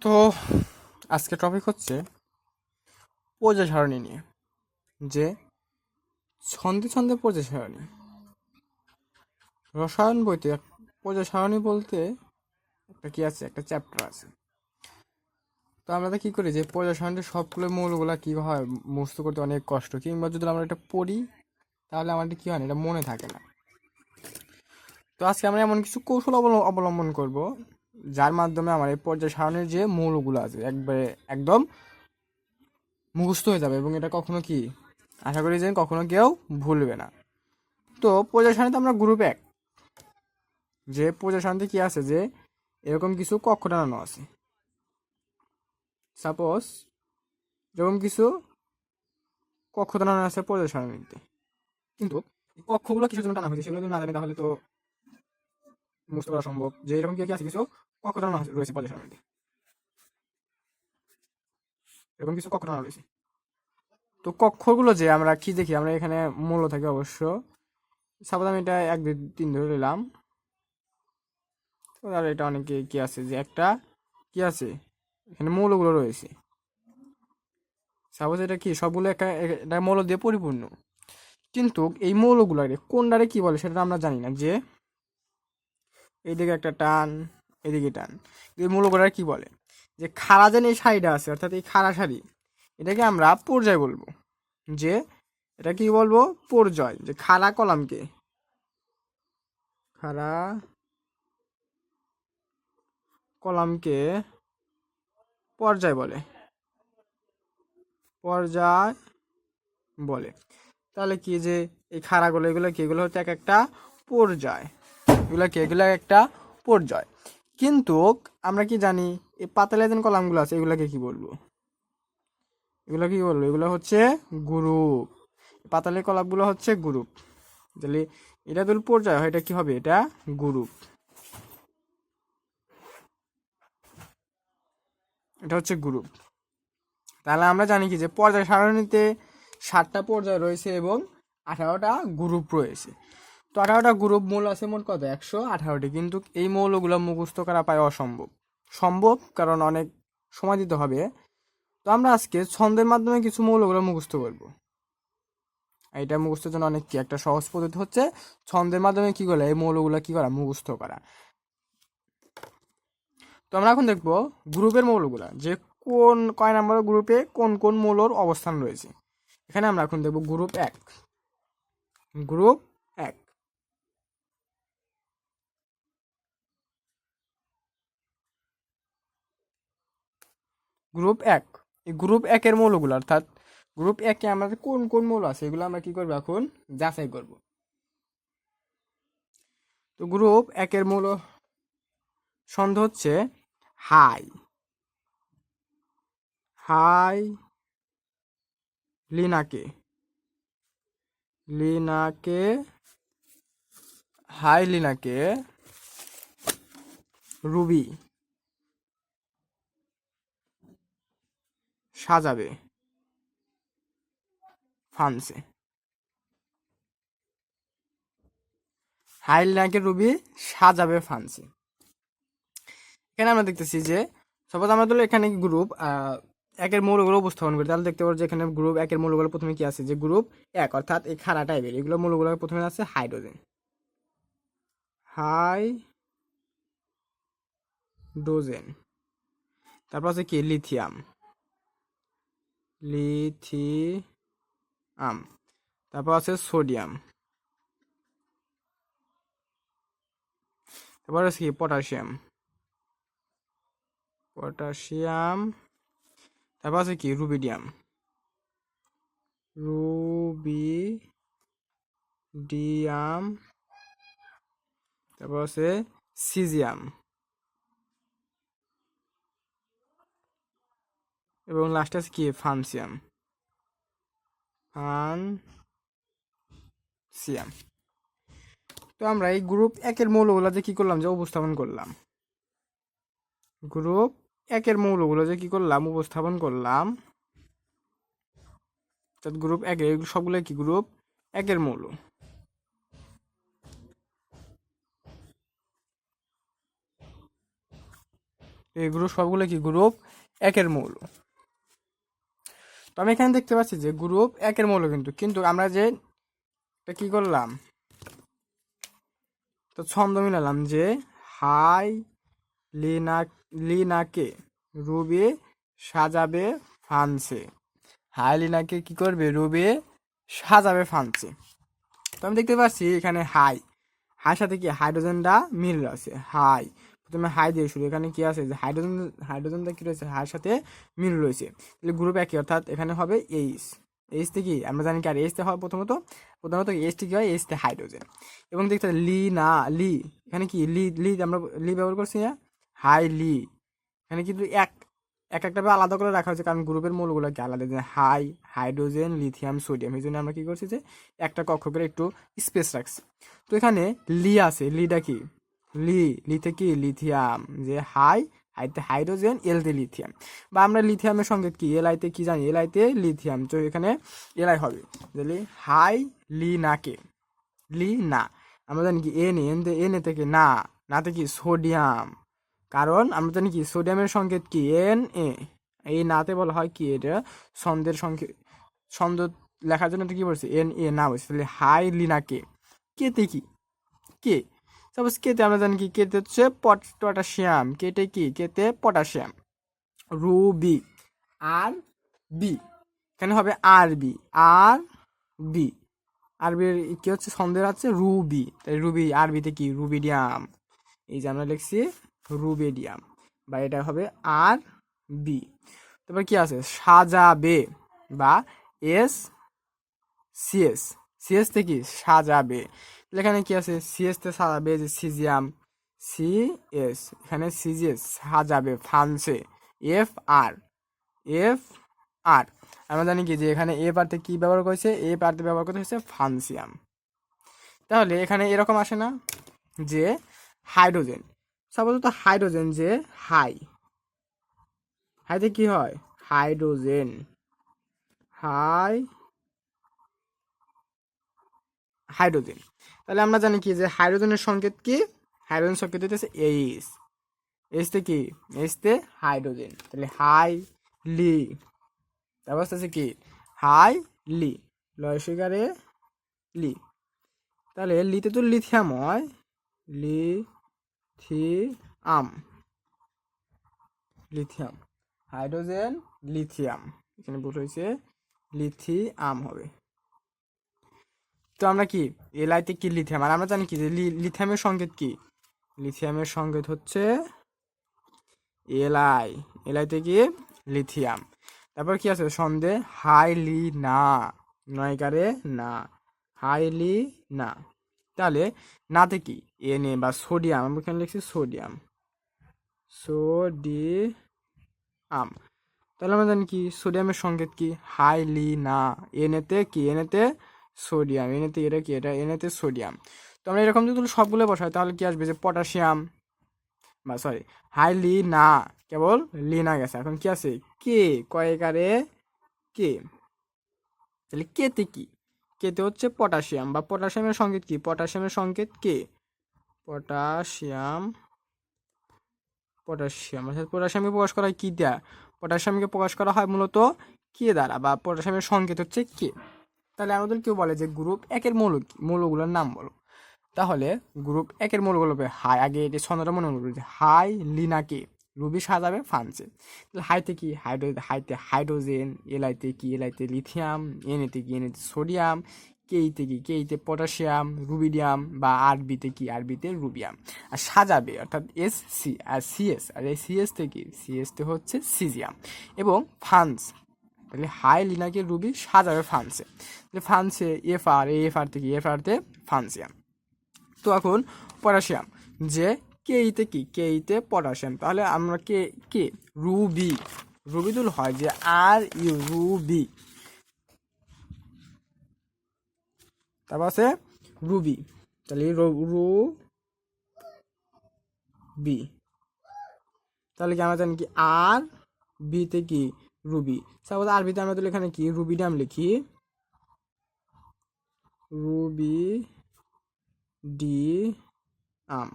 তো আজকে টপিক হচ্ছে পর্যায় সারণী নিয়ে, যে ছন্দে ছন্দে পর্যায় সারণী। রসায়ন বইতে পর্যায় সারণী বলতে একটা কি আছে? একটা চ্যাপ্টার আছে। তো আমরা কি করি যে পর্যায় সারণীর সবগুলো মৌলগুলা কি হয় মুখস্থ করতে অনেক কষ্ট, কিংবা যদি আমরা এটা পড়ি, তাহলে আমাদের কি হয় না, এটা মনে থাকে না। তো আজকে আমরা এমন কিছু কৌশল অবল- অবলম্বন করব যার মাধ্যমে আমার এই পর্যায় সারণীর যে মৌলগুলো আছে, একবারে একদম মুখস্থ হয়ে যাবে এবং এটা কখনো কি? আশা করি যে কখনো কেউ ভুলবে না। তো পর্যায় সারণীতে আমরা গ্রুপ এক। যে পর্যায় সারণীতে কি আছে? যে এরকম কিছু কক্ষ টানানো আছে। সাপোজ এরকম কিছু কক্ষ টানানো আছে পর্যায় সারণীতে। কিন্তু কক্ষগুলো কিছু জন্য টানা হয়েছে সেগুলো যদি না জানি, তাহলে তো মুখস্থ করা সম্ভব। যে এরকম কি আছে কিছু? কক্ষ রয়েছে পর্যায় সারণীতে এরকম কিছু কক্ষ টানানো রয়েছে। তো কক্ষগুলো যে আমরা কি দেখি? আমরা এখানে মূল্য থাকে অবশ্য। সাপোজ আমি এটা এক, দুই, তিন ধরে নিলাম। তো আর এটা অনেকে কি আছে? যে একটা কি আছে? এখানে মৌলগুলো রয়েছে। সাপোজ এটা কি? সবগুলো একটা এটা মৌল দিয়ে পরিপূর্ণ। কিন্তু এই মৌলগুলোরে কোনটারে কি বলে সেটা আমরা জানি না। যে এইদিকে একটা টান, এদিকে টান। এই মৌলগুলোর কি বলে? যে খাড়া যেন এই শাড়িটা আছে, অর্থাৎ এই খাড়া শাড়ি, এটাকে আমরা পর্যায় বলব। যে এটা কি বলব? পর্যায়। যে খাড়া কলামকে খাড়া কলামকে পর্যায় বলে। পর্যায় বলে। তাহলে কি যে এই খাড়াগুলো এগুলো কি? এগুলো হচ্ছে এক একটা পর্যায়। এগুলো কি? এগুলো একটা পর্যায় কিন্তু আমরা কি জানি, এই পাতালে যেন কলামগুলো আছে, এগুলোকে কি বলব? এগুলো কি বলব? এগুলো হচ্ছে গ্রুপ। পাতালের কলাপগুলো হচ্ছে গ্রুপ। তাহলে এটা যদি পর্যায় হয়, এটা কি হবে? এটা গ্রুপ। এটা হচ্ছে গ্রুপ। তাহলে আমরা জানি কি যে পর্যায় সারণীতে ষাটটা পর্যায় রয়েছে এবং আঠারোটা গ্রুপ রয়েছে। তো আঠারোটা গ্রুপ মূল আছে মোট কত? একশো আঠারোটি। কিন্তু এই মৌলগুলো মুখস্থ করা প্রায় অসম্ভব। সম্ভব কারণ অনেক সময় দিতে হবে। তো আমরা আজকে ছন্দের মাধ্যমে কিছু মৌলগুলো মুখস্থ করব। এটা মুখস্থের জন্য অনেক কি একটা সহজ পদ্ধতি হচ্ছে। ছন্দের মাধ্যমে কি করা এই মৌলগুলো কি করা? মুখস্থ করা। তো আমরা এখন দেখব গ্রুপের মৌলগুলা। যে কোন কয় নম্বর গ্রুপে কোন কোন মৌলর অবস্থান রয়েছে। এখানে আমরা এখন দেখব গ্রুপ এক। গ্রুপ এক গ্রুপ এক। এই গ্রুপ একের মৌলগুলো, অর্থাৎ গ্রুপ একে আমাদের কোন কোন মৌল আছে? এগুলো আমরা কি করব এখন? যাচাই করব। তো গ্রুপ একের মৌল ছন্দ হচ্ছে হাই। হাই লিনাকে। লিনাকে, হাই লিনাকে, রুবি। সাজাবে। ফানসে হাইল নাকে রুবি? সাজাবে ফানসে এখানে আমরা দেখতেছি যে সাপোজ আমরা ধরো এখানে গ্রুপ একের মৌলগুলো উপস্থাপন করি। তাহলে দেখতে পারব যে এখানে গ্রুপ একের মৌলগুলো প্রথমে কি আছে? যে গ্রুপ এক, অর্থাৎ এই খাড়া টাইপের এগুলো মৌলগুলো প্রথমে আছে হাইড্রোজেন। হাই ডোজেন তারপর আছে কি? লিথিয়াম। লিথিয়াম, তারপর আছে সোডিয়াম, তারপর আছে কি? পটাশিয়াম পটাশিয়াম, তারপর আছে কি? রুবিডিয়াম রুবিডিয়াম, তারপর আছে সিজিয়াম। এবং লাস্টে আছে কি? ফানসিয়াম। ফান সিয়াম তো আমরা এই গ্রুপ একের মৌলগুলো যে কি করলাম? যে উপস্থাপন করলাম। গ্রুপ একের মৌলগুলো যে কি করলাম? উপস্থাপন করলাম। গ্রুপ একের সবগুলো কি? গ্রুপ একের মৌল। এই গ্রুপ সবগুলো কি? গ্রুপ একের মৌল। তো আমি এখানে দেখতে পাচ্ছি যে গ্রুপ একের মৌল কিন্তু কিন্তু আমরা যে এটা কি করলাম? তো ছন্দ মিলালাম যে হাই লিনা, লিনাকে রুবি সাজাবে ফানসে হাই লিনাকে কি করবে? রুবি সাজাবে ফানসে তো আমি দেখতে পাচ্ছি এখানে হাই। হাই সাথে কি হাইড্রোজেনটা মিল আছে? হাই। প্রথমে হাই দিয়ে শুরু। এখানে কি আছে? যে হাইড্রোজেন হাইড্রোজেনটা কী রয়েছে? হাইয়ের সাথে মিল রয়েছে। তাহলে গ্রুপ একই, অর্থাৎ এখানে হবে এইচ এইচতে কি? আমরা জানি কি আর এইচতে হয় প্রথমত? প্রথমত এইচটি কী হয়? এইচতে হাইড্রোজেন এবং দেখতে লি না লি এখানে কি? লি লি আমরা লি ব্যবহার করছি না হাই লি এখানে কিন্তু এক এক একটা আলাদা করে রাখা হয়েছে, কারণ গ্রুপের মৌলগুলোকে আলাদা? যে হাই হাইড্রোজেন লিথিয়াম সোডিয়াম এই জন্য আমরা কী করছি যে একটা কক্ষ করে একটু স্পেস রাখছি। তো এখানে লি আছে। লিটা কি? লি, লিতে কি? লিথিয়াম। যে হাই, হাইতে হাইড্রোজেন এলতে লিথিয়াম। বা আমরা লিথিয়ামের সঙ্গে কি? এলআইতে কি জানি? এলআইতে লিথিয়াম। তো এখানে এলআই হবে। তাহলে হাই, লি নাকে লি, না। আমরা জানি কি? এন এন এন এ থেকে না। নাতে কি? সোডিয়াম। কারণ আমরা জানি কি? সোডিয়ামের সংকেত কি? N, A. এই নাতে বলা হয় কি? এটা ছন্দের সংকেত ছন্দ লেখার জন্য তো কি বলছে? এন, এ না বলছে। তাহলে হাই লিনাকে কেতে কি? কে? সাপোজ কেতে আমরা জানি কি? কেতে হচ্ছে পট পটাশিয়াম। কেটে কি? কেতে পটাশিয়াম। রুবি। আর বি। এখানে হবে আর বি। আর বি। আরবির কি হচ্ছে? সন্দেহ আছে রুবি। তাই রুবি আরবিতে কি? রুবিডিয়াম। এই যে আমরা লিখছি রুবেডিয়াম। বা এটা হবে আর বি। তারপর কি আছে? সাজাবে বা এস সিএস সিএস থেকে সাজাবে। এখানে কি আছে? সিএস তে সাজাবে যে সিজিয়াম। সি এস, এখানে সিজিএস সাজাবে ফানসে এফ আর এফ আর। আমরা জানি কি যে এখানে এ পার্টে কি ব্যবহার করেছে? এ পার্টে ব্যবহার করতে হচ্ছে ফানসিয়াম তাহলে এখানে এরকম আসে না যে হাইড্রোজেন। সাপোজ হাইড্রোজেন যে হাই। হাইতে কি হয়? হাইড্রোজেন। হাই হাইড্রোজেন। তাহলে আমরা জানি কি যে হাইড্রোজেনের সংকেত কি? হাইড্রোজেন সংকেত হইতেছে এইস এইচতে কি? এসতে হাইড্রোজেন। তাহলে হাই লি তারপর হচ্ছে কি? হাই লি লয় শিকারে লি। তাহলে লিতে তো লিথিয়াম হয়। Lithium lithium. Hydrogen, lithium. এখানে ভুল হয়েছে। লিথিয়াম হবে। তো আমরা কি? এলআইতে কি লিথিয়াম আর আমরা জানি কি যে লিথিয়ামের সংকেত কি? লিথিয়ামের সংকেত হচ্ছে এলআই এলআইতে কি? লিথিয়াম তারপর কি আছে? সন্ধে। হাইলি না। নয়কারে না। হাইলি না। তাহলে নাতে কি? এন এ বা সোডিয়াম আমরা এখানে লিখছি সোডিয়াম সোডিয়াম তাহলে আমরা জানি কি? সোডিয়ামের সংকেত কি? হাইলি না। এনেতে কি? এনেতে সোডিয়াম এনেতে এটা কি, এটা এনেতে সোডিয়াম। তো আমরা এরকম যদি সবগুলো বসাই, তাহলে কি আসবে যে পটাশিয়াম বা সরি হাইলি না কেবল লি না গেছে। এখন কি আছে? কে কয়েকারে কে তাহলে কেতে কি? কেতে হচ্ছে পটাশিয়াম বা পটাশিয়ামের সংকেত কি? পটাশিয়ামের সংকেত কে পটাশিয়াম পটাশিয়াম, অর্থাৎ পটাশিয়ামকে প্রকাশ করা হয় কী দেয়া পটাশিয়ামকে প্রকাশ করা হয় মূলত কে দ্বারা বা পটাশিয়ামের সংকেত হচ্ছে কে তাহলে আমাদের কেউ বলে যে গ্রুপ একের মৌল কি? মৌলগুলোর নাম বলো। তাহলে গ্রুপ একের মৌলগুলো হবে হাই আগে এটি ছন্দটা মনে হলো যে হাই লিনাকে রুবি সাজাবে ফানসে তাহলে হাইতে কি? হাইড্রো হাইতে হাইড্রোজেন এলাইতে কি? এলাইতে লিথিয়াম এনেতে কি? এনেতে সোডিয়াম কেইতে কি? কেইতে পটাশিয়াম রুবিডিয়াম বা আরবিতে কি? আরবিতে রুবিয়াম আর সাজাবে অর্থাৎ এস সি আর সিএস আর এই সিএস থেকে সিএসতে হচ্ছে সিজিয়াম এবং ফান্স তাহলে হাই লিনাকে রুবি সাজাবে ফান্সে তাহলে ফান্সে এফ আর এফ আর থেকে এফ আরতে ফান্সিয়াম তো এখন পটাশিয়াম যে কে ইতে কি? কে ইতে পটাশিয়াম তাহলে আমরা কে কে? রুবি। রুবিদুল হয় যে আর ইউ রুবি। তারপর আছে রুবি। তাহলে রু, বি। তাহলে কি আমরা জানি কি? আর, বিতে কি? রুবি সাপোজ আরবিতে আমরা তাহলে এখানে কি? রুবিডাম লিখি। Rubidium.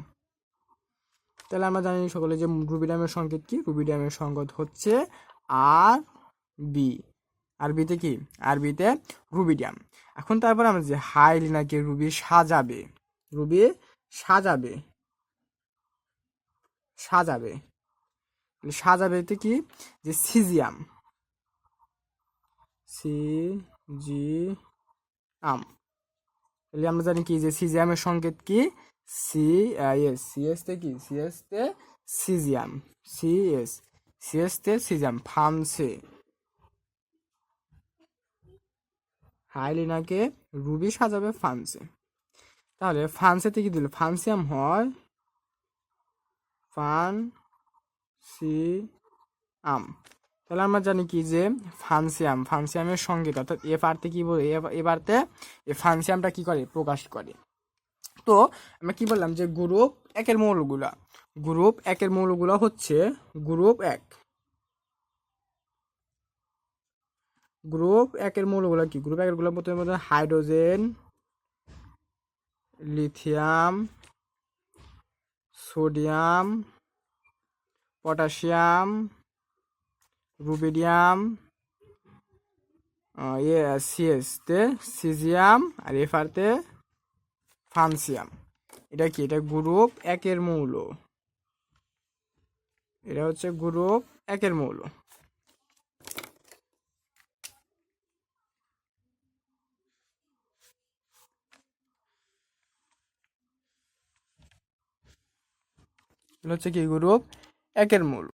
তাহলে আমরা জানি সকলে যে রুবিডিয়ামের সংকেত কি? রুবিডিয়ামের সংকেত হচ্ছে আর বি আরবিতে কি? আরবিতে রুবিডিয়াম এখন তারপর আমরা যে হাইলিনাকে রুবি সাজাবে। রুবি সাজাবে। সাজাবে। সাজাবেতে কি? যে সিজিয়াম। সি জি আম তাহলে আমরা জানি কি যে সিজিয়ামের সংকেত কি? সি এস সিএস তে কি? সিএস তে সিজিয়াম সিএস সিএস তে সিজিয়াম ফানসে হাইলিনাকে রুবি সাজাবে ফানসে তাহলে ফানসেতে কি দিল? ফানসিয়াম হয় ফান সি আম তাহলে আমরা জানি কি যে ফানসিয়াম, ফানসিয়ামের সংকেত অর্থাৎ এ পারতে কি বলে, এ পারতে এ ফানসিয়ামটা কি করে? প্রকাশ করে। তো আমরা কি বললাম যে গ্রুপ একের মৌলগুলা। গ্রুপ একের মৌলগুলো হচ্ছে গ্রুপ এক। গ্রুপ একের মৌলগুলো কি? গ্রুপ একেরগুলো প্রথমে মধ্যে hydrogen, lithium, sodium, potassium rubidium সিএসতে caesium আর এফারতে ফানসিয়াম। এটা কি? এটা গ্রুপ একের মৌল। এটা হচ্ছে গ্রুপ একের মৌল। হচ্ছে কি? গ্রুপ একের মূল।